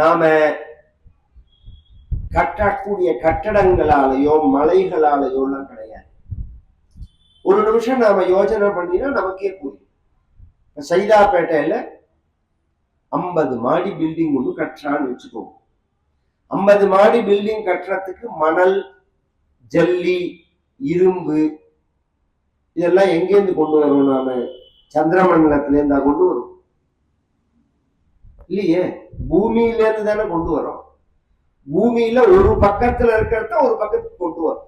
நாம கட்டக்கூடிய கட்டடங்களாலேயோ மலைகளாலேயோ எல்லாம் கிடையாது. ஒரு நிமிஷம் நாம யோசனை பண்ணினா நமக்கே புரியும். சைதாப்பேட்டையில ஐம்பது மாடி பில்டிங் ஒன்று கட்டுறான்னு வச்சுக்கோங்க. ஐம்பது மாடி பில்டிங் கட்டுறதுக்கு மணல் ஜல்லி இரும்பு இதெல்லாம் எங்கேருந்து கொண்டு வரணும் நாம? சந்திரமண்டலத்திலேருந்தா கொண்டு வரும் இல்லையே பூமியிலேருந்து தானே கொண்டு வரோம் பூமியில ஒரு பக்கத்துல இருக்கிறத ஒரு பக்கத்துக்கு கொண்டு வரும்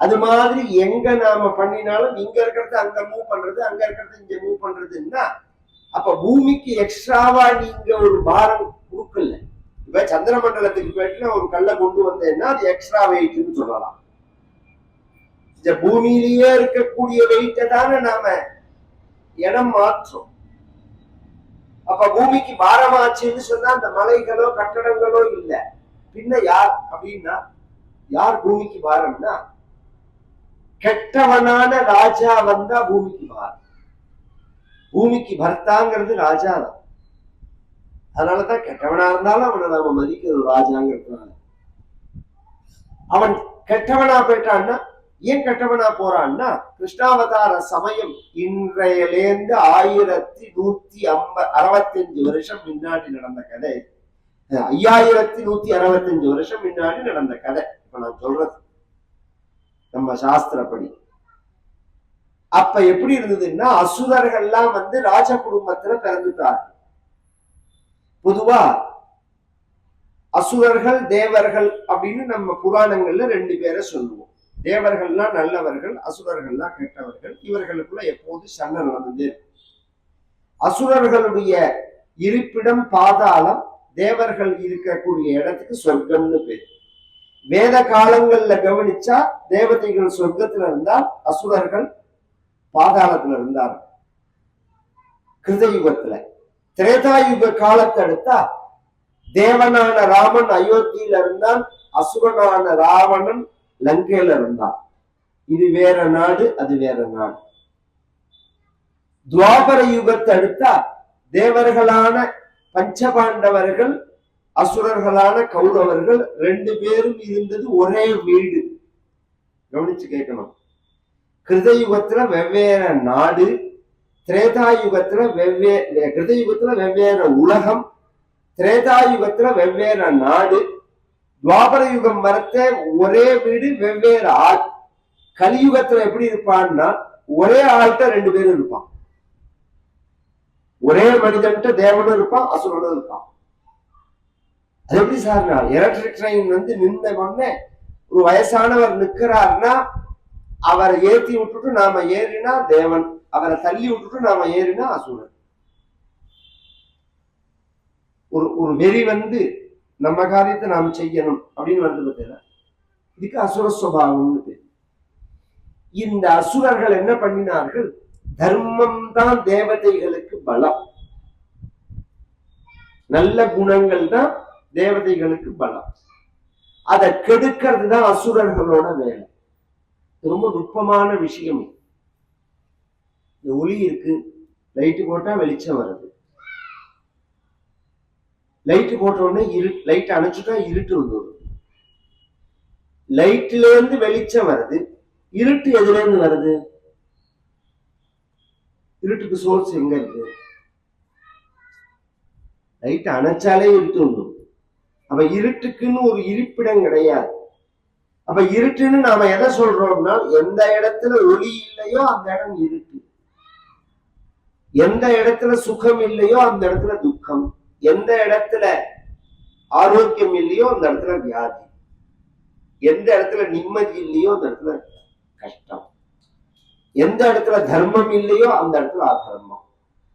அது மாதிரி எங்க நாம பண்ணினாலும் இங்க இருக்கிறத அங்க மூவ் பண்றது அங்க இருக்கிறத இங்க மூவ் பண்றதுன்னா அப்ப பூமிக்கு எக்ஸ்ட்ராவா நீங்க ஒரு பாரம் கொடுக்கல. இப்ப சந்திரமண்டலத்துக்கு போயிட்டு ஒரு கல்லை கொண்டு வந்தேன்னா அது எக்ஸ்ட்ரா வெயிட்னு சொல்லலாம். இந்த பூமியிலேயே இருக்கக்கூடிய வெயிட்டை தானே நாம இடம் மாற்றோம். அப்ப பூமிக்கு பாரமாச்சுன்னு சொன்னா அந்த மலைகளோ கட்டடங்களோ இல்ல. பின்ன யார் அப்படின்னா யார் பூமிக்கு பாரம்னா? கெட்டவனான ராஜா வந்தா பூமிக்கு பாரம். பூமிக்கு பர்த்தாங்கிறது ராஜா தான் அதனாலதான் கெட்டவனா இருந்தாலும் அவனை நாம மதிக்கிறது ராஜாங்கிறதுனால. அவன் கெட்டவனா போயிட்டான்னா ஏன் கெட்டவனா போறான்னா கிருஷ்ணாவதார சமயம் இன்றையிலேந்து ஆயிரத்தி நூத்தி ஐம்ப அறுபத்தஞ்சு வருஷம் முன்னாடி நடந்த கதை. ஐயாயிரத்தி நூத்தி அறுபத்தஞ்சு வருஷம் முன்னாடி நடந்த கதை. இப்ப நான் சொல்றது. நம்ம சாஸ்திரப்படி. அப்ப எப்படி இருந்ததுன்னா அசுரர்கள்லாம் வந்து ராஜ குடும்பத்துல பிறந்துட்டாங்க. பொதுவா அசுரர்கள் தேவர்கள் அப்படின்னு நம்ம புராணங்கள்ல ரெண்டு பேரை சொல்லுவோம். தேவர்கள்னா நல்லவர்கள் அசுரர்கள்னா கெட்டவர்கள். இவர்களுக்குள்ள எப்போது சண்டை நடந்தது? அசுரர்களுடைய இருப்பிடம் பாதாளம் தேவர்கள் இருக்கக்கூடிய இடத்துக்கு சொர்க்கம்னு பேர். வேத காலங்கள்ல கவனிச்சா தேவதைகள் சொர்க்கத்துல இருந்தால் அசுரர்கள் பாதாளத்துல இருந்தார். கிருதயுகத்துல. திரேதாயுக காலத்தை எடுத்தா தேவனான ராமன் அயோத்தியில இருந்தான் அசுரனான ராவணன் லங்கையில இருந்தான் இது வேற நாடு அது வேற நாடு. துவாபர யுகத்தை எடுத்தா தேவர்களான பஞ்சபாண்டவர்கள் அசுரர்களான கௌரவர்கள் ரெண்டு பேரும் இருந்தது ஒரே வீடு. கவனிச்சு கேட்கணும். கிருதயுகத்துல வெவ்வேறு நாடு திரேதாயுகத்துல வெவ்வேறு கிருதயுகத்துல வெவ்வேறு உலகம் திரேதாயுகத்துல வெவ்வேறு நாடு துவாபர யுகம் வரத்த ஒரே வீடு வெவ்வேறு ஆள். கலியுகத்துல எப்படி இருப்பான்னா ஒரே ஆள்கிட்ட ரெண்டு பேரும் இருப்பான். ஒரே மனிதன்ட்ட தேவனும் இருப்பான் அசுரனும் இருப்பான். அது எப்படி சார் எலக்ட்ரிக் ட்ரெயின் வந்து நின்ற உடனே ஒரு வயசானவர் நிற்கிறாருன்னா அவரை ஏத்தி விட்டுட்டு நாம ஏறினா தேவன் அவரை தள்ளி விட்டுட்டு நாம ஏறினா அசுரன். ஒரு ஒரு வெறி வந்து நம்ம காரியத்தை நாம் செய்யணும் அப்படின்னு வந்து பார்த்தீங்கன்னா இதுக்கு அசுர சுவாவம்னு பேர். இந்த அசுரர்கள் என்ன பண்ணினார்கள்? தர்மம் தான் தேவதைகளுக்கு பலம். நல்ல குணங்கள் தான் தேவதைகளுக்கு பலம். அதை கெடுக்கிறது தான் அசுரர்களோட வேலை. ரொம்ப நுட்பமான விஷயம் இந்த ஒளி இருக்கு லைட்டு போட்டா வெளிச்சம் வருது. லைட்டு போட்ட உடனே இரு லைட் அணைச்சுட்டா இருட்டு வந்துடும் லைட்ல இருந்து வெளிச்சம் வருது. இருட்டு எதுல இருந்து வருது? இருட்டுக்கு சோர்ஸ் எங்க இருக்கு? லைட் அணைச்சாலே இருட்டு வந்துடும் அப்ப இருட்டுக்குன்னு ஒரு இருப்பிடம் கிடையாது. அப்ப இருட்டுன்னு நாம எதை சொல்றோம்னா எந்த இடத்துல ஒளி இல்லையோ அந்த இடம் இருட்டு. எந்த இடத்துல சுகம் இல்லையோ அந்த இடத்துல துக்கம். எந்த இடத்துல ஆரோக்கியம் இல்லையோ அந்த இடத்துல வியாதி. எந்த இடத்துல நிம்மதி இல்லையோ அந்த இடத்துல கஷ்டம். எந்த இடத்துல தர்மம் இல்லையோ அந்த இடத்துல அதர்மம்.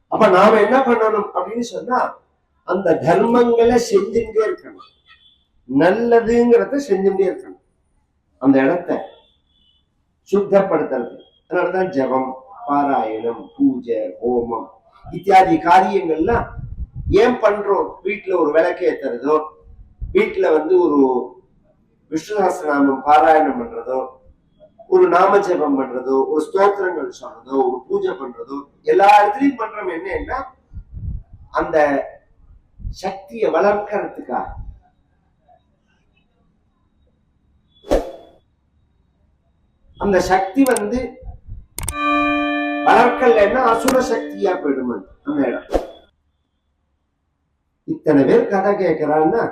அப்ப நாம என்ன பண்ணணும் அப்படின்னு சொன்னா அந்த தர்மங்களை செஞ்சுட்டே இருக்கணும். நல்லதுங்கிறத செஞ்சுட்டே இருக்கணும். அந்த இடத்த சுத்தப்படுத்துறது. அதனாலதான் ஜெபம் பாராயணம் பூஜை ஹோமம் இத்தியாதி காரியங்கள்லாம் ஏன் பண்றோம்? வீட்டுல ஒரு விளக்கு ஏத்துறதோ வீட்டுல வந்து ஒரு விஷ்ணு சஹஸ்ரநாமம் பாராயணம் பண்றதோ? ஒரு நாம ஜெபம் பண்றதோ? ஒரு ஸ்தோத்திரங்கள் சொல்றதோ? ஒரு பூஜை பண்றதோ? எல்லா இடத்துலையும் பண்றோம். என்னன்னா அந்த சக்தியை வளர்க்கறதுக்காக. அந்த சக்தி வந்து வளர்க்கலைன்னா அசுர சக்தியா போயிடும் அந்த இடம். இத்தனை பேர் கதை கேட்கிறான்னா?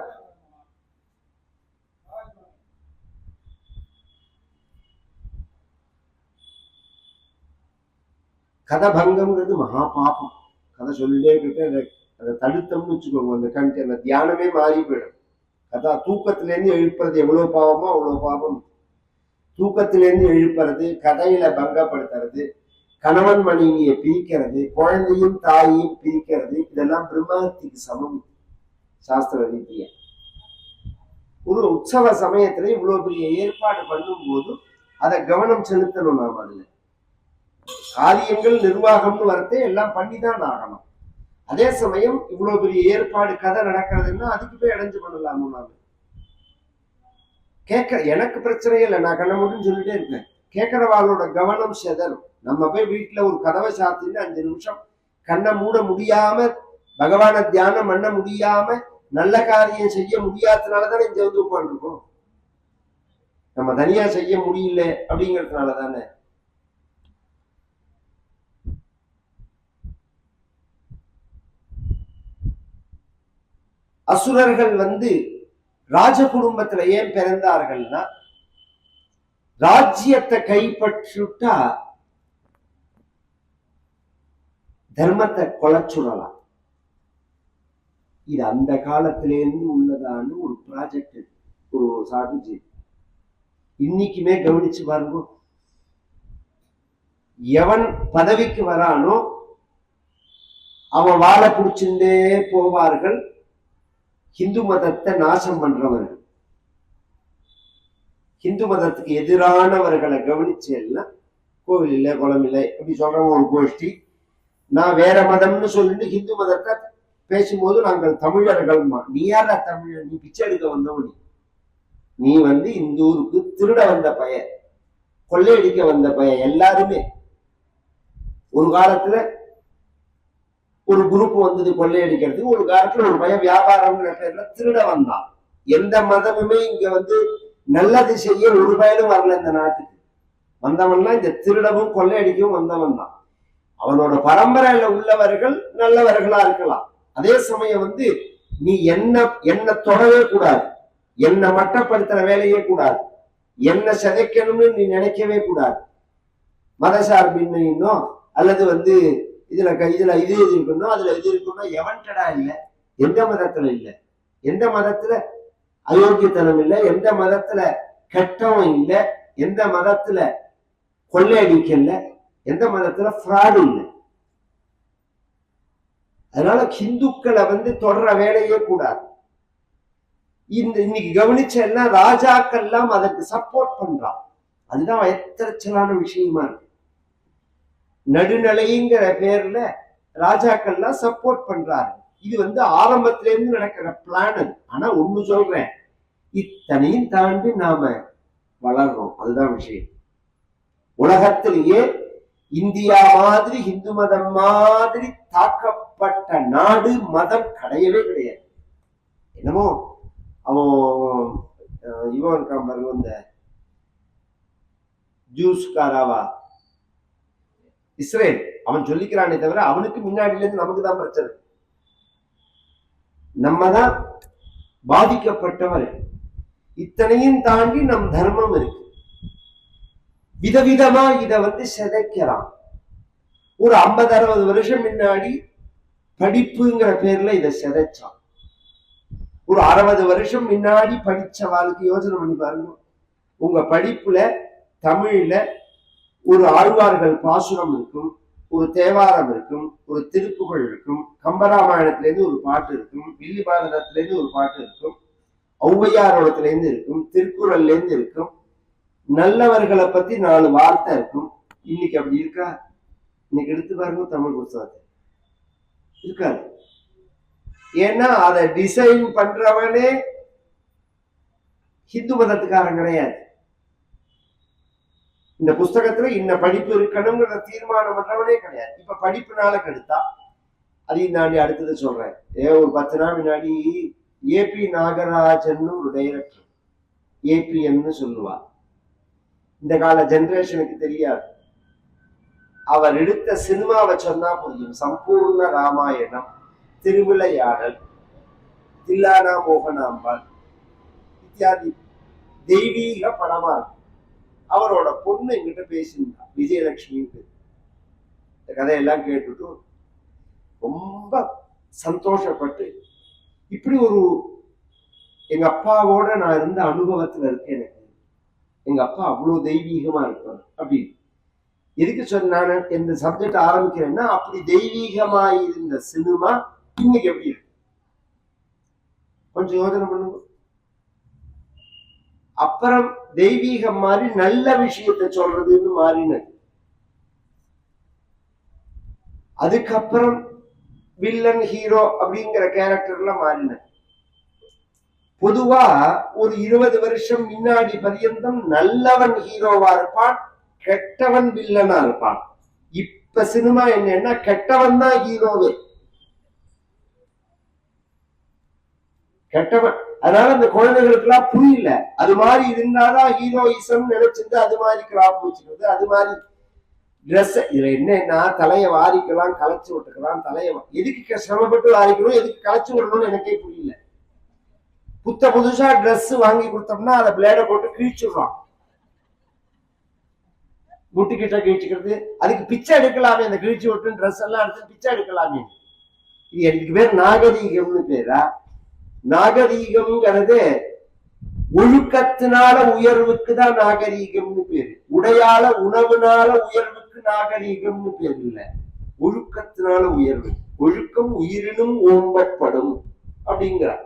கதை பங்கம்ங்கிறது மகா பாபம் கதை சொல்லிட்டே இருக்கிட்டு அதை அதை தடுத்தோம்னு வச்சுக்கோங்க. அந்த கண்டி அந்த தியானமே மாறி போயிடும். கதா தூக்கத்திலேருந்து எழுப்புறது எவ்வளோ பாவமோ அவ்வளோ பாவம். தூக்கத்திலேருந்து எழுப்புறது கதையில பங்கப்படுத்துறது கணவன் மனைவியை பிரிக்கிறது குழந்தையும் தாயையும் பிரிக்கிறது இதெல்லாம் பிரம்மத்துக்கு சமம். சாஸ்திர ரீதியா. ஒரு உற்சவ சமயத்துல இவ்வளவு பெரிய ஏற்பாடு பண்ணும் போது அதை கவனம் செலுத்தணும் நாம் அதுல. காரியங்கள் நிர்வாகம்னு வரதே எல்லாம் பண்ணிதான் ஆகணும். அதே சமயம் இவ்வளவு பெரிய ஏற்பாடு கதை நடக்கிறதுன்னா அதுக்கு போய் அடைஞ்சு பண்ணலாமோ நாம? கேட்க எனக்கு பிரச்சனை இல்லை நான் கண்ண மட்டும் சொல்லிட்டே இருக்கேன் கேட்கறவாளோட கவனம் செதறும். நம்ம போய் வீட்டுல ஒரு கதவை சாத்தின்னு அஞ்சு நிமிஷம் கண்ணை மூட முடியாம பகவானை தியானம் பண்ண முடியாம நல்ல காரியம் செய்ய முடியாததுனாலதானே இங்கே வந்து உட்காந்துருக்கோம் நம்ம தனியா செய்ய முடியல அப்படிங்கிறதுனால தானே. அசுரர்கள் வந்து ராஜ குடும்பத்துல ஏன் பிறந்தார்கள்னா ராஜ்யத்தை கைப்பற்றிட்டா தர்மத்தை கொலைச்சுடலாம். இது அந்த காலத்திலேருந்து உள்ளதான ஒரு ப்ராஜெக்ட் ஒரு ஸ்ட்ராட்டஜி இன்னைக்குமே கவனிச்சு பாருங்க. எவன் பதவிக்கு வரானோ அவன் வாழை பிடிச்சுட்டே போவார்கள். ஹிந்து மதத்தை நாசம் பண்றவர்கள். ஹிந்து மதத்துக்கு எதிரானவர்களை கவனிச்சு எல்லாம் கோவில் இல்லை குளம் இல்லை இப்படி சொல்றவங்க ஒரு கோஷ்டி. நான் வேற மதம்னு சொல்லிட்டு ஹிந்து மதத்தை பேசும்போது நாங்கள் தமிழர்கள் நீ யாரா தமிழர் நீ பிச்சை எடுக்க வந்தவன் நீ. நீ வந்து இந்த ஊருக்கு திருட வந்த பையன் கொள்ளையடிக்க வந்த பையன் எல்லாருமே. ஒரு காலத்துல ஒரு குரூப் வந்தது கொள்ளையடிக்கிறதுக்கு ஒரு காலத்துல ஒரு பையன் வியாபாரம்ங்கிற பேர்ல திருட வந்தான். எந்த மதமுமே இங்க வந்து நல்லது செய்ய ஒரு பயனும் வரல இந்த நாட்டுக்கு. வந்தவன்லாம் இந்த திருடவும் கொள்ளையடிக்கவும் வந்தவன் தான் அவனோட பரம்பரையில உள்ளவர்கள் நல்லவர்களா இருக்கலாம். அதே சமயம் வந்து நீ என்ன என்ன தொடவே கூடாது. என்ன மட்டப்படுத்துற வேலையே கூடாது. என்ன சிதைக்கணும்னு நீ நினைக்கவே கூடாது. மதசார்பின்மையினோ அல்லது வந்து இதுல க- இதுல இது இது இருக்கணும் அதுல இது இருக்கணும் எவன்டடா இல்லை? எந்த மதத்துல இல்லை? எந்த மதத்துல அயோக்கியத்தனம் இல்லை எந்த மதத்துல கெட்டவன் இல்லை எந்த மதத்துல கொள்ளையடிக்கல எந்த மதத்துல ஃப்ராடு இல்லை. அதனால ஹிந்துக்களை வந்து தொடர வேலையே கூடாது. இந்த இன்னைக்கு கவனிச்ச எல்லாம் ராஜாக்கள் எல்லாம் அதற்கு சப்போர்ட் பண்றான். அதுதான் எத்தரச்சலான விஷயமா இருக்கு. நடுநிலைங்கிற பேர்ல ராஜாக்கள்லாம் சப்போர்ட் பண்றாரு. இது வந்து ஆரம்பத்துல இருந்து நடக்கிற பிளான் அது. ஆனா ஒண்ணு சொல்றேன். இத்தனையும் தாண்டி நாம வளர்றோம். அதுதான் விஷயம். உலகத்திலேயே இந்தியா மாதிரி இந்து மதம் மாதிரி தாக்கப்பட்ட நாடு மதம் கிடையவே கிடையாது. என்னமோ அவன் இவன் இருக்கான் பாருங்க இந்த ஜூஸ்காராவா? இஸ்ரேல். அவன் சொல்லிக்கிறானே தவிர அவனுக்கு முன்னாடில இருந்து நமக்கு தான் பிரச்சனை. நம்ம தான் பாதிக்கப்பட்டவர். இத்தனையும் தாண்டி நம் தர்மம் இருக்கு. விதவிதமா இத வந்து சிதைக்கலாம். ஒரு ஐம்பது அறுபது வருஷம் முன்னாடி படிப்புங்கிற பேர்ல இதை சிதைச்சான். ஒரு அறுபது வருஷம் முன்னாடி படிச்ச வாழ்க்கை யோசனை பண்ணி பாருங்க. உங்க படிப்புல தமிழ்ல ஒரு ஆழ்வார்கள் பாசுரம் இருக்கும். ஒரு தேவாரம் இருக்கும் ஒரு திருப்புகழ் இருக்கும் கம்பராமாயணத்திலேருந்து ஒரு பாட்டு இருக்கும் வில்லி பாரதத்திலேருந்து ஒரு பாட்டு இருக்கும் ஔவையாரோடத்திலேருந்து இருக்கும் திருக்குறள்ல இருந்து இருக்கும் நல்லவர்களை பத்தி நாலு வார்த்தை இருக்கும். இன்னைக்கு அப்படி இருக்கா? இன்னைக்கு எடுத்து பாருங்க தமிழ் புத்தகத்தை இருக்காது. ஏன்னா அதை டிசைன் பண்றவனே ஹிந்து மதத்துக்காரன் கிடையாது. இந்த புஸ்தகத்துல இன்ன படிப்பு இருக்கணுங்கிற தீர்மானம் பண்றவனே கிடையாது. இப்ப படிப்புனால கெடுத்தா அதையும் தாண்டி அடுத்தது சொல்றேன். ஏ ஒரு பத்து நாள் முன்னாடி ஏபி நாகராஜன் ஒரு டைரக்டர் ஏபிஎன்னு சொல்லுவா இந்த கால ஜென்ரேஷனுக்கு தெரியாது. அவர் எடுத்த சினிமாவை சொன்னா புரியும் சம்பூர்ண ராமாயணம் திருவிளையாடல் தில்லானா மோகனாம்பாள் இத்தியாதி தெய்வீக படமா இருக்கும். அவரோட பொண்ணு என்கிட்ட பேசியிருந்தா விஜயலட்சுமிக்கு இந்த கதையெல்லாம் கேட்டுட்டு ரொம்ப சந்தோஷப்பட்டு இப்படி ஒரு எங்க அப்பாவோட நான் இருந்த அனுபவத்துல இருக்கேன் எனக்கு. எங்க அப்பா அவ்வளோ தெய்வீகமா இருப்பார். அப்படின்னு எதுக்கு சொன்ன இந்த சப்ஜெக்ட் ஆரம்பிக்கிறேன்னா அப்படி தெய்வீகமா இருந்த சினிமா இன்னைக்கு எப்படி இருக்கு? கொஞ்சம் யோசனை பண்ணுங்க. அப்புறம் தெய்வீகம் மாதிரி நல்ல விஷயத்தை சொல்றதுன்னு மாறினது. அதுக்கப்புறம் வில்லன் ஹீரோ அப்படிங்கிற கேரக்டர்ல மாறினது. பொதுவா ஒரு இருபது வருஷம் முன்னாடி பரியந்தம் நல்லவன் ஹீரோவா இருப்பான் கெட்டவன் வில்லனா இருப்பான். இப்ப சினிமா என்னன்னா கெட்டவன் தான் ஹீரோவே கெட்டவன் அதனால அந்த குழந்தைகளுக்கு எல்லாம் புரியல. அது மாதிரி இருந்தாதான் ஹீரோயிசம் நினைச்சிருந்து அது மாதிரி கிராப் வச்சுக்கிறது அது மாதிரி ட்ரெஸ் இதுல என்னன்னா தலைய வாரிக்கலாம் களைச்சு விட்டுக்கலாம் தலைய எதுக்கு சிரமப்பட்டு வாரிக்கணும் எதுக்கு களைச்சு விடணும்னு எனக்கே புரியல. புத்த புதுசா ட்ரெஸ் வாங்கி கொடுத்தோம்னா அதை பிளேட போட்டு கிழிச்சுடுறான் முட்டிக்கிட்ட கிழிச்சுக்கிறது அதுக்கு பிச்சை எடுக்கலாமே அந்த கிழிச்சு விட்டு ட்ரெஸ் எல்லாம் எடுத்து பிச்சை எடுக்கலாமே. இது எனக்கு பேர் நாகரீகம்னு பேரா. நாகரீகம்ங்கிறது ஒழுக்கத்தினால உயர்வுக்கு தான் நாகரீகம்னு பேரு. உடையால உணவுனால உயர்வுக்கு நாகரீகம்னு பேர் இல்ல. ஒழுக்கத்தினால உயர்வு. ஒழுக்கம் உயிரினும் ஓம்பப்படும் அப்படிங்கிறார்.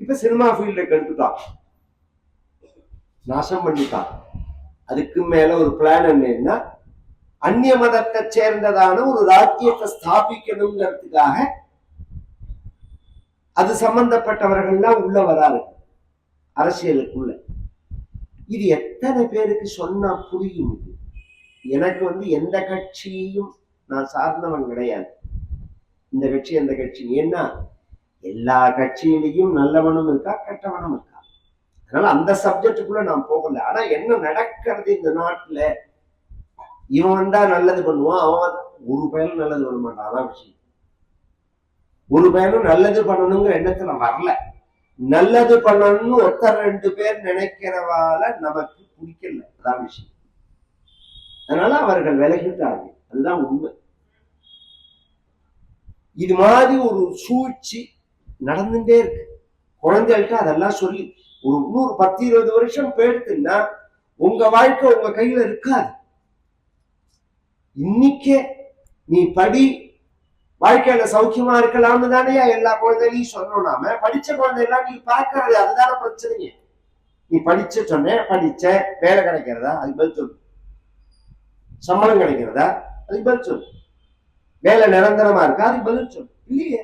இப்ப சினிமா ஃபீல்ட எடுத்துட்டான் நாசம் பண்ணிட்டான். அதுக்கு மேல ஒரு பிளான் என்னன்னா அந்நிய மதத்தை சேர்ந்ததான ஒரு ராஜ்யத்தை ஸ்தாபிக்கணுங்கிறதுக்காக அது சம்பந்தப்பட்டவர்கள்லாம் உள்ள வராரு அரசியலுக்குள்ள. இது எத்தனை பேருக்கு சொன்னா புரியும் இது? எனக்கு வந்து எந்த கட்சியையும் நான் சார்ந்தவன் கிடையாது. இந்த கட்சி எந்த கட்சி. ஏன்னா எல்லா கட்சியிலையும் நல்லவனும் இருக்கா கெட்டவனும் இருக்கா? அதனால அந்த சப்ஜெக்டுக்குள்ள நான் போகல. ஆனா என்ன நடக்கிறது இந்த நாட்டுல? இவன் வந்தா நல்லது பண்ணுவான் அவன் ஒரு பயன் நல்லது பண்ண மாட்டான். அதான் விஷயம். ஒரு பையனும் நல்லது பண்ணணுங்கிற எண்ணத்துல வரல. நல்லது பண்ணணும்னு ஒருத்தர் ரெண்டு பேர் நினைக்கிறவால நமக்கு பிடிக்கல. அதான் விஷயம். அதனால அவர்கள் விலகிட்டார்கள். அதுதான் உண்மை. இது மாதிரி ஒரு சூழ்ச்சி நடந்துட்டே இருக்கு. குழந்தைகள்கிட்ட அதெல்லாம் சொல்லி ஒரு நூறு பத்து இருபது வருஷம் போயிடுத்துன்னா உங்க வாழ்க்கை உங்க கையில இருக்காது. இன்னைக்கே நீ படி வாழ்க்கையில சௌக்கியமா இருக்கலாம்னு தானே எல்லா குழந்தைகளையும் சொல்லணும் நாம. படிச்ச குழந்தைலாம் நீ பாக்குறது அதுதானே பிரச்சனையே. நீ படிச்ச சொன்ன படிச்ச வேலை கிடைக்கிறதா? அதுக்கு பதில் சொல்லு. சம்பளம் கிடைக்கிறதா? அதுக்கு பதில் சொல்லு. வேலை நிரந்தரமா இருக்கா? அதுக்கு பதில் சொல்லு. இல்லையே.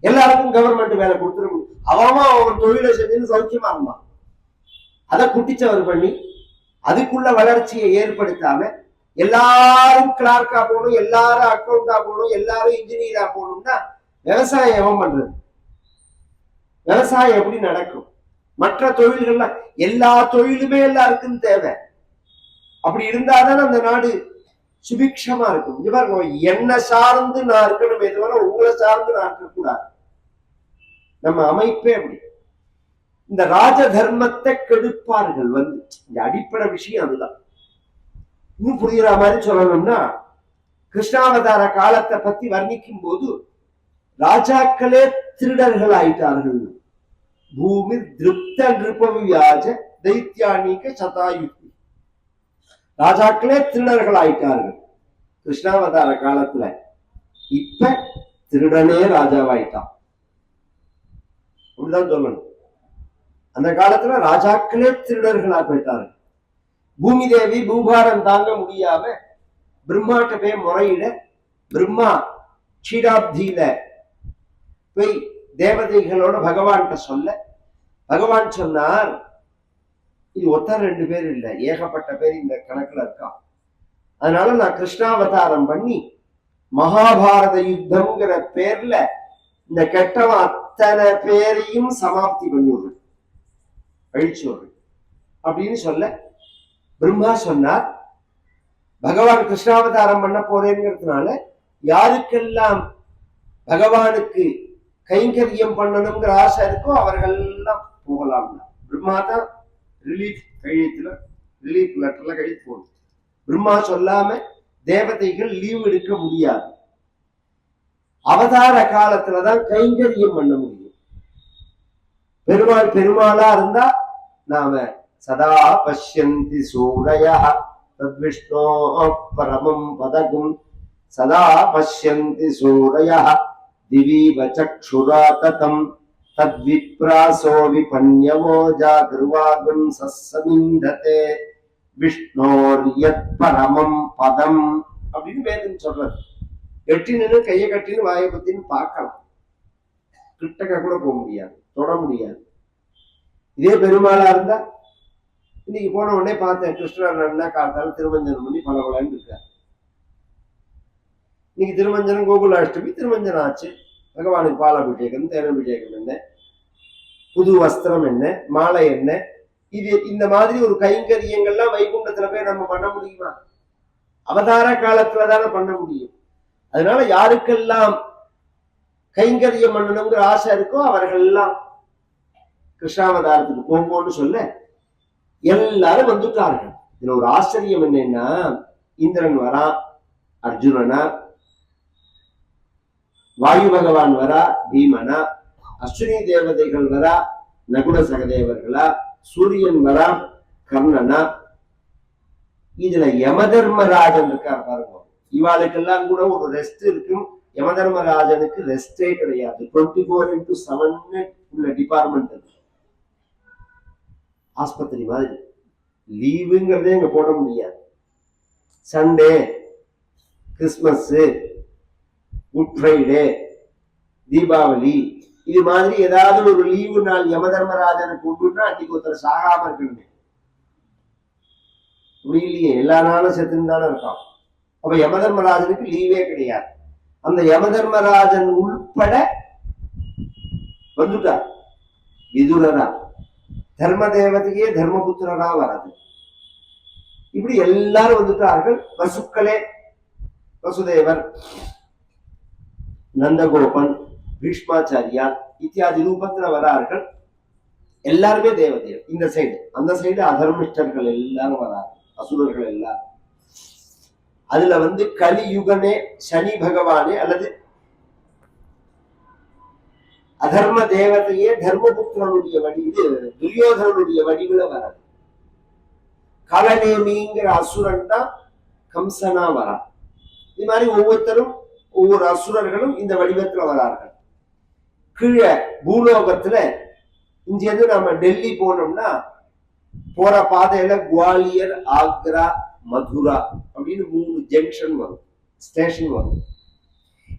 எல்லாருக்கும் கவர்மெண்ட் வேலை கொடுத்துட முடியும். அவன் அவன் தொழிலை செஞ்சுன்னு சௌக்கியமா இருந்தான். அதை குட்டிச்சவர் பண்ணி அதுக்குள்ள வளர்ச்சியை ஏற்படுத்தாம எல்லாரும் கிளார்க்கா போகணும் எல்லாரும் அக்கௌண்டா போகணும் எல்லாரும் இன்ஜினியரா போகணும்னா விவசாயம் எவன் பண்றது? விவசாயம் எப்படி நடக்கும்? மற்ற தொழில்கள்லாம் எல்லா தொழிலுமே எல்லாருக்கும் தேவை. அப்படி இருந்தாதானே அந்த நாடு சுபிக்ஷமா இருக்கும். இங்க பாருங்க என்ன சார்ந்து நான் இருக்கணுமே தவிர உங்களை சார்ந்து நான் இருக்கக்கூடாது. நம்ம அமைப்பே அப்படி. இந்த ராஜ தர்மத்தை கெடுப்பார்கள் வந்து. இந்த அடிப்படை விஷயம் அதுதான். இன்னும் புரியுற மாதிரி சொல்லணும்னா கிருஷ்ணாவதார காலத்தை பத்தி வர்ணிக்கும் போது ராஜாக்களே திருடர்கள் ஆயிட்டார்கள் பூமி திருப்த நிருபவியாஜ தைத்தியானிக சதாயுக்தி. ராஜாக்களே திருடர்கள் ஆயிட்டார்கள் கிருஷ்ணாவதார காலத்துல இப்ப திருடனே ராஜாவாயிட்டான். அப்படிதான் சொல்லணும். அந்த காலத்துல ராஜாக்களே திருடர்களா போயிட்டார்கள். பூமி தேவி பூபாரம் தாங்க முடியாம பிரம்மாட்ட போய் முறையிட பிரம்மா க்ஷீராப்தியில போய் தேவதைகளோட பகவான்கிட்ட சொல்ல. பகவான் சொன்னார் இது ஒத்த ரெண்டு பேர் இல்லை ஏகப்பட்ட பேர் இந்த கணக்குல இருக்கான் அதனால நான் கிருஷ்ணாவதாரம் பண்ணி மகாபாரத யுத்தம்ங்கிற பேர்ல இந்த கெட்டவன் அத்தனை பேரையும் சமாப்தி பண்ணி அழிச்சு விடுறேன் அப்படின்னு சொல்ல பிரம்மா சொன்னார் பகவான் கிருஷ்ணாவதாரம் பண்ண போறேங்கிறதுனால யாருக்கெல்லாம் பகவானுக்கு கைங்கரியம் பண்ணணுங்கிற ஆசை இருக்கோ அவர்கள் எல்லாம் போகலாம். பிரம்மா தான் ரிலீஃப் கையெழுத்துல ரிலீஃப் லெட்டர்ல கையெழுத்து போகணும் பிரம்மா சொல்லாம தேவதைகள் லீவ் எடுக்க முடியாது. அவதார காலத்துலதான் கைங்கரியம் பண்ண முடியும். பெருமாள் பெருமாளா இருந்தா நாம சதா பஷ்யந்தி சூரய தத்விஷ்ணோ பரமம் பதகும் சதா பஷ்யந்தி சூரய திவீவ சக்ஷுரா ததம் தத்விப்ராசோ விபன்யவோ ஜாகிருவாகும் சஸ்ஸமிந்ததே விஷ்ணோர் பரமம் பதம் அப்படின்னு வேதம் சொல்றது. எட்டி நின்று கையை கட்டின்னு வாயை பத்தின்னு பார்க்கலாம். கிட்டக்க கூட போக முடியாது. தொட முடியாது. இதே பெருமாளா இருந்தா இன்னைக்கு போன உடனே பார்த்தேன் கிருஷ்ணர் நன்னா காத்தால திருமஞ்சனம் பண்ணி பல பலன்னு இருக்கார். இன்னைக்கு திருமஞ்சனம் கோகுலாஷ்டமி திருமஞ்சனம் ஆச்சு. பகவானுக்கு பாலாபிஷேகம் தேனாபிஷேகம் என்ன? புது வஸ்திரம் என்ன? மாலை என்ன? இது இந்த மாதிரி ஒரு கைங்கரியங்கள்லாம் வைகுண்டத்துல போய் நம்ம பண்ண முடியுமா? அவதார காலத்துல தானே பண்ண முடியும். அதனால யாருக்கெல்லாம் கைங்கரியம் பண்ணணுங்கிற ஆசை இருக்கோ அவர்கள் எல்லாம் கிருஷ்ணாவதாரத்துக்கு போகும்போன்னு சொல்ல எல்லாரும் வந்துட்டார்கள் இதுல ஒரு ஆச்சரியம் என்னன்னா இந்திரன் வரா அர்ஜுனனா வாயு பகவான் வரா பீமனா அஸ்வினி தேவதைகள் வரா நகுல சகதேவர்களா சூரியன் வரா கர்ணனா. இதுல யமதர்மராஜன் இருக்கார் பாருங்க. இவாளுக்கெல்லாம் கூட ஒரு ரெஸ்ட் இருக்கும். யமதர்மராஜனுக்கு ரெஸ்டே கிடையாது. டுவெண்ட்டி ஃபோர் இன்டூ செவன் உள்ள டிபார்ட்மெண்ட் இருக்கு ஆஸ்பத்திரி மாதிரி. லீவுங்கிறதே இங்கே போட முடியாது. Sunday Christmas good Friday Deepavali இது மாதிரி ஏதாவது ஒரு லீவு நாள் யமதர்மராஜனுக்கு உண்டுன்னா அன்னைக்கு ஒருத்தர் சாகாம இருக்கணுமே. அப்படி இல்லையே எல்லா நாளும் செத்துன்னு தானே இருக்கான் அப்ப யமதர்மராஜனுக்கு லீவே கிடையாது. அந்த யமதர்மராஜன் உள்பட வந்துட்டார். விதுரரா. தர்ம தேவதையே தர்மபுத்திரனா வராது. இப்படி எல்லாரும் வந்துட்டார்கள். வசுக்களே வசுதேவர் நந்தகோபன் பீஷ்மாச்சாரியார் இத்தியாதி ரூபத்துல வரார்கள். எல்லாருமே தேவதைகள். இந்த சைடு அந்த சைடு அதர்மிஷ்டர்கள் எல்லாரும் வரார்கள் அசுரர்கள் எல்லாரும். அதுல வந்து கலியுகனே சனி பகவானே அல்லது அதர்ம தேவதையே தர்மபுத்திரனுடைய வடி இது துரியோதனனுடைய வடிவுல வராது. கலநேமிங்கிற அசுரன் தான் கம்சனா வரா இது மாதிரி ஒவ்வொருத்தரும் ஒவ்வொரு அசுரர்களும் இந்த வடிவத்துல வரார்கள். கீழே பூலோகத்துல இங்கேருந்து நம்ம டெல்லி போனோம்னா போற பாதையில குவாலியர் ஆக்ரா மதுரா அப்படின்னு மூணு ஜங்ஷன் வரும் ஸ்டேஷன் வரும்.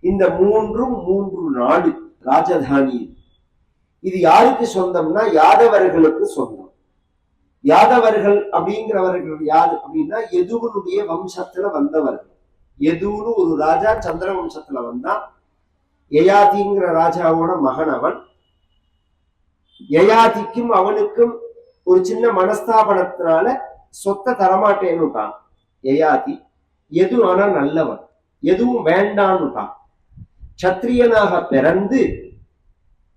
இந்த மூன்றும் மூன்று நாடு. ராஜதானி. இது யாருக்கு சொந்தம்னா யாதவர்களுக்கு சொந்தம். யாதவர்கள் அப்படிங்கிறவர்கள் யாரு அப்படின்னா எதுவனுடைய வம்சத்துல வந்தவர்கள். எதுன்னு ஒரு ராஜா சந்திர வம்சத்துல வந்தான் யயாதிங்கிற ராஜாவோட மகன் அவன். யயாதிக்கும் அவனுக்கும் ஒரு சின்ன மனஸ்தாபனத்தினால சொத்தை தரமாட்டேன்னுட்டான். யயாதி எது ஆனா நல்லவன் எதுவும் வேண்டான்னுட்டான். சத்திரியனாக பிறந்து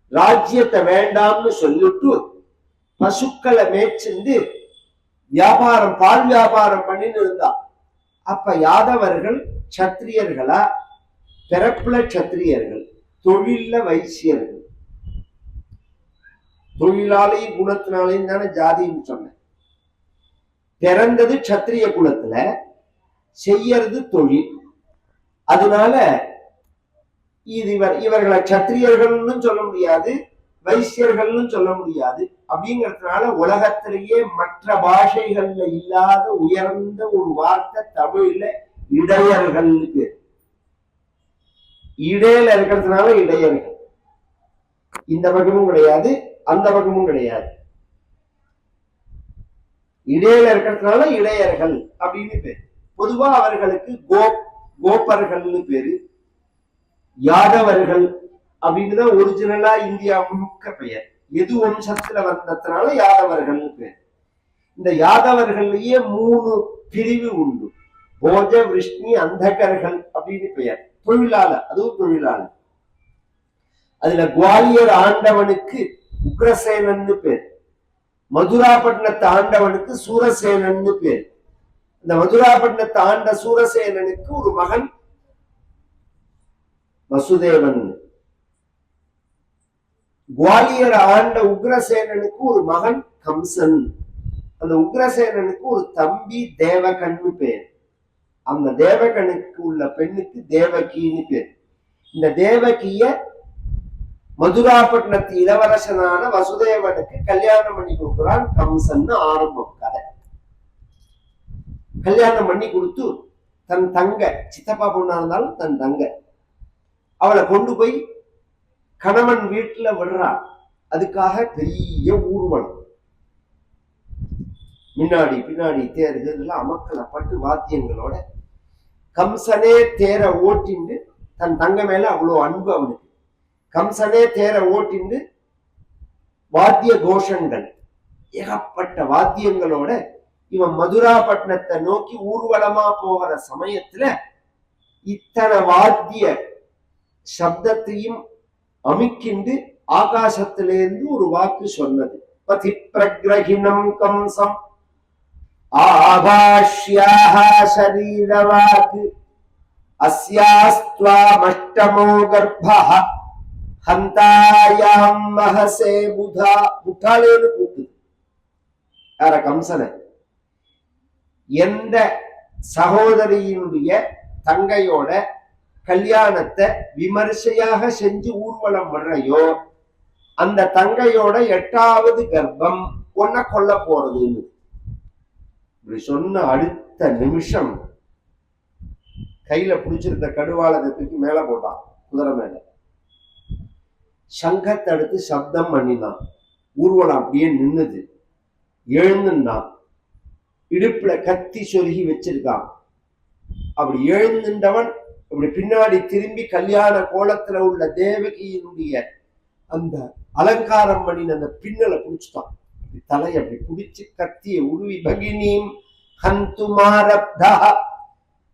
ராஜ்யத்தை வேண்டாம்னு சொல்லிட்டு பசுக்களை மேய்ச்சிந்து வியாபாரம் பால் வியாபாரம் பண்ணின்னு இருந்தா. அப்ப யாதவர்கள் சத்திரியர்களா? பிறப்புல சத்திரியர்கள் தொழில்ல வைசியர்கள். தொழிலாலையும் குணத்தினாலையும் தானே ஜாதின்னு சொன்னேன். பிறந்தது சத்திரிய குலத்துல செய்யறது தொழில். அதனால இது இவர் இவர்களை சத்திரியர்கள்னு சொல்ல முடியாது வைசியர்கள்னு சொல்ல முடியாது. அப்படிங்கிறதுனால உலகத்திலேயே மற்ற பாஷைகள்ல இல்லாத உயர்ந்த ஒரு வார்த்தை தமிழ்ல இடையர்கள் பேர் இடையில இருக்கிறதுனால இடையர்கள். இந்த பக்கமும் கிடையாது அந்த பக்கமும் கிடையாது. இடையில இருக்கிறதுனால இடையர்கள் அப்படின்னு பேர். பொதுவா அவர்களுக்கு கோப் கோப்பர்கள்னு பேரு. யாதவர்கள் அப்படின்னு தான் ஒரிஜினலா இந்தியா முழுக்க பெயர். எது வம்சத்துல வந்ததுனால யாதவர்கள்னு பேர். இந்த யாதவர்கள்லயே மூணு பிரிவு உண்டு. போஜ விஷ்ணி அந்தகர்கள் அப்படின்னு பெயர். தொழிலாளர் அதுவும் தொழிலாளர் அதுல குவாலியர் ஆண்டவனுக்கு உக்ரசேனன்னு பேர். மதுராபட்டினத்து ஆண்டவனுக்கு சூரசேனன்னு பேர். இந்த மதுராபட்டினத்தை ஆண்ட சூரசேனனுக்கு ஒரு மகன் வசுதேவன். குவாலியர் ஆண்ட உக்ரசேனனுக்கு ஒரு மகன் கம்சன். அந்த உக்ரசேனனுக்கு ஒரு தம்பி தேவகன்னு பேர். அந்த தேவகனுக்கு உள்ள பெண்ணுக்கு தேவகின்னு பேர். இந்த தேவகிய மதுராபட்டினத்து இளவரசனான வசுதேவனுக்கு கல்யாணம் பண்ணி கொடுக்குறான் கம்சன்னு ஆரம்பம் கதை. கல்யாணம் பண்ணி கொடுத்து தன் தங்க சித்தப்பா பொண்ணா இருந்தாலும் தன் தங்க. அவளை கொண்டு போய் கணவன் வீட்டுல விடுறான். அதுக்காக பெரிய ஊர்வலம். முன்னாடி பின்னாடி தேர் இதெல்லாம் பட்டு வாத்தியங்களோட கம்சனே தேரை ஓட்டிண்டு தன் தங்க மேல அவ்வளோ அன்பு அவனுக்கு. கம்சனே தேரை ஓட்டிண்டு வாத்திய கோஷங்கள். ஏகப்பட்ட வாத்தியங்களோட இவன் மதுராபட்டினத்தை நோக்கி ஊர்வலமா போகிற சமயத்துல இத்தனை வாத்திய சப்தத்தையும் அமிக்கிண்டு ஆகாசத்திலேருந்து ஒரு வாக்கு சொன்னது. பதி பிரகிரகிணம் கம்சம். ஆபாஷ்யாக சரீரவாக்கு. அஸ்யாஸ்துவாமஷ்டமோ கர்ப்பஹ. ஹந்தாயாம் மகசே புதா. புத்தாலேன்னு கூப்பிட்டு யார கம்சனை? எந்த சகோதரியினுடைய தங்கையோட கல்யாணத்தை விமர்சையாக செஞ்சு ஊர்வலம் வர்றையோ அந்த தங்கையோட எட்டாவது கர்ப்பம் ஒன்ன கொல்ல போறதுன்னு. இப்படி சொன்ன அடுத்த நிமிஷம் கையில பிடிச்சிருந்த கடுவாளத்தை தூக்கி மேல போட்டான் குதிரை மேல. சங்கத்தை அடுத்து சப்தம் பண்ணினான். ஊர்வலம் அப்படியே நின்னுது. எழுந்துன்னான் இடுப்புல கத்தி சொருகி வச்சிருக்கான். அப்படி எழுந்துண்டவன் இப்படி பின்னாடி திரும்பி கல்யாண கோலத்துல உள்ள தேவகியினுடைய அந்த அலங்காரம் பண்ணின அந்த பின்னலை பிடிச்சிட்டான். அப்படி தலையை அப்படி புடிச்சு கத்திய உருவி பகினீம் ஹந்துமாரப்தா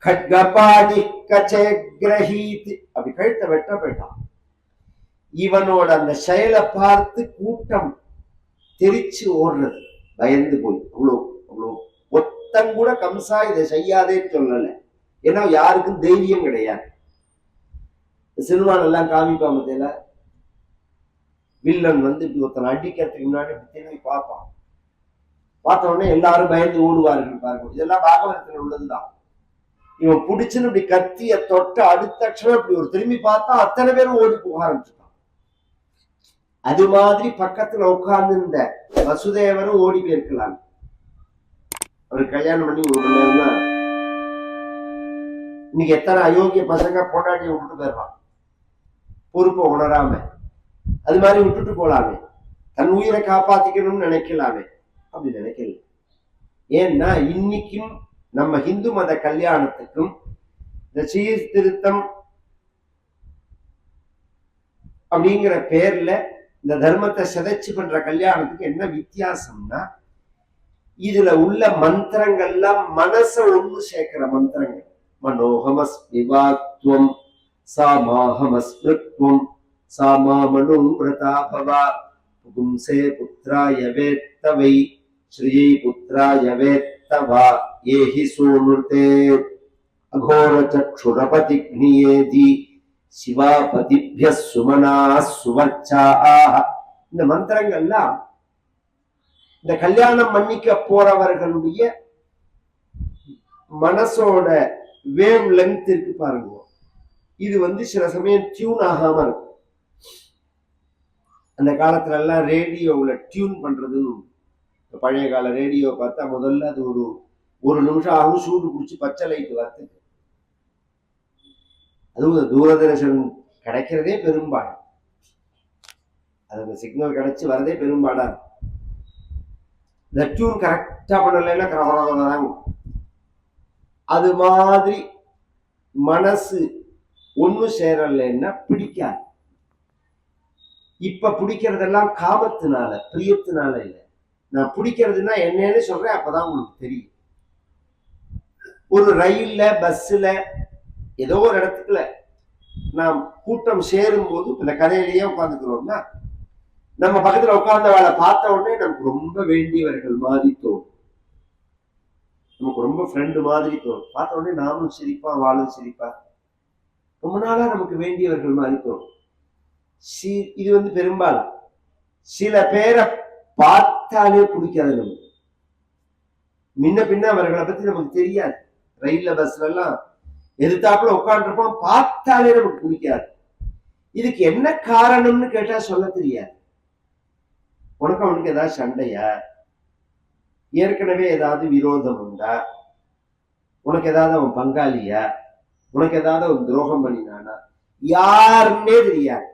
கட்கபாடி கச்சே கிரஹீத் அப்படி கழுத்தை வெட்ட போயிட்டான். இவனோட அந்த செயலை பார்த்து கூட்டம் தெரிச்சு ஓடுறது. பயந்து போய் அவ்வளோ அவ்வளோ ஒத்தம் கூட கம்சா இதை செய்யாதேன்னு சொல்லலை. ஏன்னா யாருக்கும் தைரியம் கிடையாது. சினிமான் எல்லாம் காமிப்பாம தெரியல வில்லன் வந்து இப்படி ஒருத்தனை அடிக்கிறதுக்கு முன்னாடி போய் திரும்பி பார்ப்பான். பார்த்த உடனே எல்லாரும் பயந்து ஓடுவார்கள் பாருங்க. இதெல்லாம் பாகவதத்தில் உள்ளதுதான். இவன் புடிச்சுன்னு இப்படி கத்திய தொட்ட அடுத்த அக்ஷரம் இப்படி ஒரு திரும்பி பார்த்தா அத்தனை பேரும் ஓடி போக ஆரம்பிச்சுட்டான். அது மாதிரி பக்கத்துல உட்கார்ந்துருந்த வசுதேவரும் ஓடி போயிருக்கலாம் அவர் கல்யாணம் பண்ணி ஒரு மணி நேரம் தான் இன்னைக்கு எத்தனை அயோக்கிய பசங்க பொண்டாட்டியை விட்டுட்டு போயிடுறான். பொறுப்பை உணராம. அது மாதிரி விட்டுட்டு போலாமே. தன் உயிரை காப்பாத்திக்கணும்னு நினைக்கலாமே. அப்படி நினைக்கல. ஏன்னா இன்னைக்கும் நம்ம இந்து மத கல்யாணத்துக்கும் இந்த சீர்திருத்தம் அப்படிங்கிற பேர்ல இந்த தர்மத்தை சிதைச்சு பண்ற கல்யாணத்துக்கு என்ன வித்தியாசம்னா இதுல உள்ள மந்திரங்கள்லாம் மனசை ஒண்ணு சேர்க்கிற மந்திரங்கள். மனோகமஸ் விவாத்வம் சாமாஹமஸ்மிருத்வம் சாமாமனும் பிரதாபவா புகும்சே புத்திராய வேத்தவை ஸ்ரீயை புத்திராய வேத்தவா ஏஹி சூனுதே அகோர சக்ஷுரபதிக்னியேதி சிவாபதிபிய சுமனா சுவர்ச்சா இந்த மந்திரங்கள்லாம் இந்த கல்யாணம் பண்ணிக்க போறவர்களுடைய மனசோட வேவ் லென்த் இருக்கு பாருங்க. இது வந்து சில சமயம் டியூன் ஆகாம இருக்கும். அந்த காலத்துல எல்லாம் ரேடியோவில் டியூன் பண்றதுன்னு பழைய கால ரேடியோ பார்த்தா முதல்ல அது ஒரு ஒரு நிமிஷம் ஆகும் சூடு பிடிச்சி பச்சை லைட் வரத்துக்கு அதுவும் தூரதர்ஷன் கிடைக்கிறதே பெரும்பாடு. அது அந்த சிக்னல் கிடைச்சி வரதே பெரும்பாடா இருக்கும். இந்த டியூன் கரெக்டாக பண்ணலைன்னா கரகரகரதாங்க அது மாதிரி மனசு ஒண்ணு சேரலைன்னா பிடிக்காது. இப்ப பிடிக்கிறதெல்லாம் காமத்தினால பிரியத்தினால இல்லை. நான் பிடிக்கிறதுனா என்னன்னு சொல்றேன் அப்பதான் உங்களுக்கு தெரியும். ஒரு ரயில்ல பஸ்ல ஏதோ ஒரு இடத்துக்குள்ள நாம் கூட்டம் சேரும் போது இந்த கதையிலேயே உட்காந்துக்கிறோம்னா நம்ம பக்கத்துல உட்கார்ந்தவளை பார்த்த உடனே நமக்கு ரொம்ப வேண்டியவர்கள் மாதிரி தோணும். நமக்கு ரொம்ப ஃப்ரெண்டு மாதிரி தோணும். பார்த்த உடனே நாமும் சிரிப்பா வாழும் சிரிப்பா. ரொம்ப நாளா நமக்கு வேண்டியவர்கள் மாதிரி தோணும். சி இது வந்து பெரும்பாலும் சில பேரை பார்த்தாலே பிடிக்காது நமக்கு. முன்ன பின்ன அவர்களை பத்தி நமக்கு தெரியாது. ரயில்ல பஸ்ல எல்லாம் எதிர்த்தாப்புல உட்காந்துருப்போம் பார்த்தாலே நமக்கு பிடிக்காது. இதுக்கு என்ன காரணம்னு கேட்டா சொல்ல தெரியாது. உனக்கு அவனுக்கு ஏதாவது சண்டையா? ஏற்கனவே ஏதாவது விரோதம் உண்டா? உனக்கு ஏதாவது அவன் பங்காளியா? உனக்கு ஏதாவது அவன் துரோகம் பண்ணினானா? யாருன்னே தெரியாது.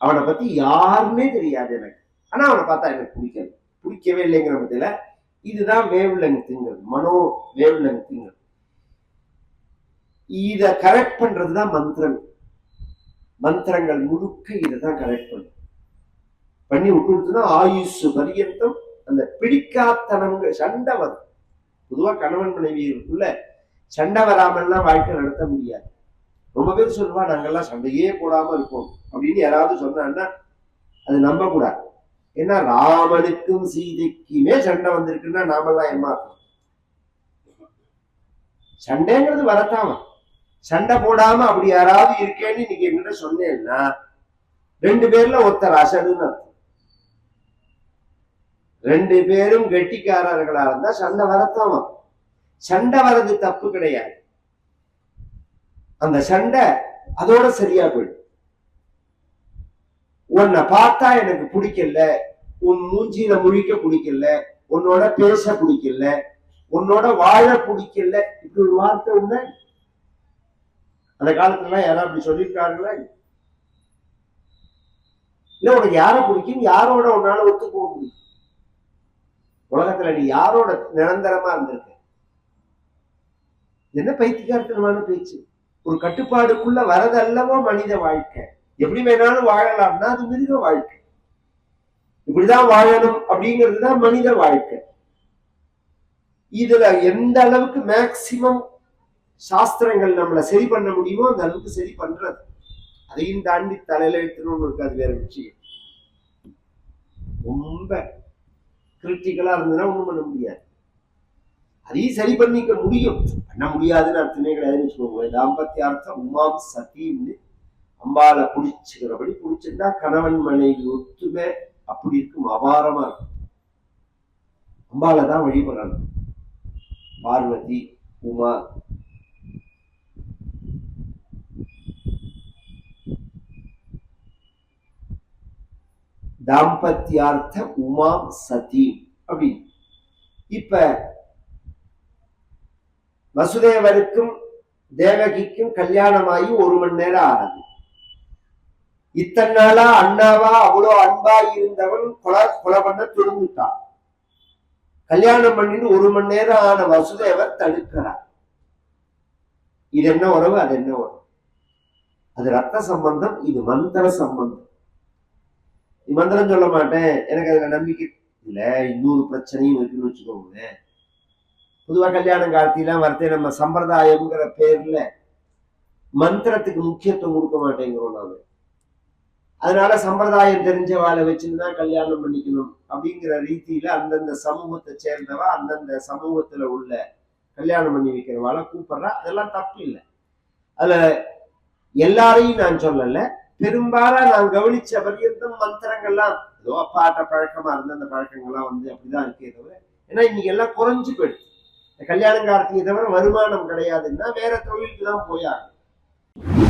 அவனை பத்தி யாருன்னே தெரியாது எனக்கு. ஆனா அவனை பார்த்தா எனக்கு பிடிக்கல. பிடிக்கவே இல்லைங்கிற பதில இதுதான் வேவ் லெங்க்ங்கிறது மனோ வேவ் லெங்க்ங்கிறது இத கரெக்ட் பண்றதுதான் மந்திரம். மந்திரங்கள் முழுக்க இதை தான் கரெக்ட் பண்ணும். பண்ணி விட்டுடுச்சுன்னா ஆயுஷ் பரியந்தம் அந்த பிடிக்காத்தனங்க சண்டை வரும். பொதுவா கணவன் மனைவிக்குள்ள சண்டை வராமல்லாம் வாழ்க்கை நடத்த முடியாது. ரொம்ப பேர் சொல்லுவா நாங்கெல்லாம் சண்டையே போடாம இருப்போம். அப்படின்னு யாராவது சொன்னான்னா அது நம்ப கூடாது ஏன்னா ராமனுக்கும் சீதைக்குமே சண்டை வந்திருக்குன்னா நாமெல்லாம் ஏமாத்தோம் சண்டைங்கிறது வரத்தாம சண்டை போடாம அப்படி யாராவது இருக்கேன்னு இன்னைக்கு என்கிட்ட சொன்னேன்னா ரெண்டு பேர்ல ஒருத்தர் அசடுன்னு அர்த்தம். ரெண்டு பேரும் கெட்டிக்காரர்களா இருந்தா சண்டை வரத்தாம சண்டை வர்றது தப்பு கிடையாது. அந்த சண்டை அதோட சரியா போயிடும். உன்னை பார்த்தா எனக்கு பிடிக்கல உன் மூஞ்சியில முழிக்க பிடிக்கல உன்னோட பேச பிடிக்கல உன்னோட வாழ பிடிக்கல இப்படி ஒரு வார்த்தை உண்மை அந்த காலத்துல எல்லாம் யாராவது அப்படி சொல்லியிருக்காங்களா? இல்ல உனக்கு யார பிடிக்கும்? யாரோட உன்னால ஒத்து போக முடியும்? உலகத்துல நீ யாரோட நிரந்தரமா இருந்திருக்க? என்ன பைத்தியகாரத்தனமான பேச்சு? ஒரு கட்டுப்பாடுக்குள்ள வரதல்லவோ மனித வாழ்க்கை. எப்படி வேணாலும் வாழலாம்னா அது மிருக வாழ்க்கை. இப்படிதான் வாழணும் அப்படிங்கிறது தான் மனித வாழ்க்கை. இதுல எந்த அளவுக்கு மேக்சிமம் சாஸ்திரங்கள் நம்மளை சரி பண்ண முடியுமோ அந்த அளவுக்கு சரி பண்றது. அதையும் தாண்டி தலையில எடுத்துன்னு இருக்காது வேற விஷயம். ரொம்ப கிரிட்டிக்கலாக இருந்ததுன்னா ஒண்ணும் பண்ண முடியாது. அதையும் சரி பண்ணிக்க முடியும். பண்ண முடியாதுன்னு அர்த்தமே கிடையாதுன்னு சொல்லுவோம் தாம்பத்திய அர்த்தம் உமாம் சத்தின்னு அம்பால புடிச்சுக்கிறபடி குடிச்சிருந்தா கணவன் மனைவி ஒத்துமை அப்படி இருக்கும் அபாரமா இருக்கும். அம்பால தான் வழிபடணும். பார்வதி உமா தாம்பத்தியார்த்த உமாம் சதி. அப்படி. இப்ப வசுதேவருக்கும் தேவகிக்கும் கல்யாணமாகி ஒரு மணி நேரம் ஆகுது இத்தனை நாளா அண்ணாவா அவ்வளோ அன்பா இருந்தவன் கொலை கொலை பண்ண துணிஞ்சுட்டான். கல்யாணம் பண்ணிட்டு ஒரு மணி நேரம் ஆன வசுதேவர் தடுக்கிறார். இது என்ன உறவு அது என்ன உறவு? அது ரத்த சம்பந்தம் இது மந்திர சம்பந்தம். மந்திரம் சொல்ல மாட்டேன். எனக்கு அதுல நம்பிக்கை இல்லை. இன்னொரு பிரச்சனையும் இருக்குன்னு வச்சுக்கோங்களேன். பொதுவாக கல்யாணம் காலத்திலாம் வரத்தே நம்ம சம்பிரதாயம்ங்கிற பேர்ல மந்திரத்துக்கு முக்கியத்துவம் கொடுக்க மாட்டேங்கிறோம் நாம. அதனால சம்பிரதாயம் தெரிஞ்ச வாழை வச்சுன்னு தான் கல்யாணம் பண்ணிக்கணும் அப்படிங்கிற ரீதியில அந்தந்த சமூகத்தை சேர்ந்தவா அந்தந்த சமூகத்துல உள்ள கல்யாணம் பண்ணி வைக்கிறவாளை கூப்பிடுறா. அதெல்லாம் தப்பு இல்லை. அதுல எல்லாரையும் நான் சொல்லல. பெரும்பாலா நான் கவனிச்ச வரையும் மந்திரங்கள்லாம் ஏதோ அப்பாட்ட பழக்கமா இருந்த அந்த பழக்கங்கள்லாம் வந்து அப்படிதான் இருக்கே தவிர ஏன்னா இன்னைக்கு எல்லாம் குறைஞ்சு போயிடுச்சு. கல்யாணம் காலத்துக்கு தவிர வருமானம் கிடையாதுன்னா வேற தொழிலுக்கு தான் போயாகும்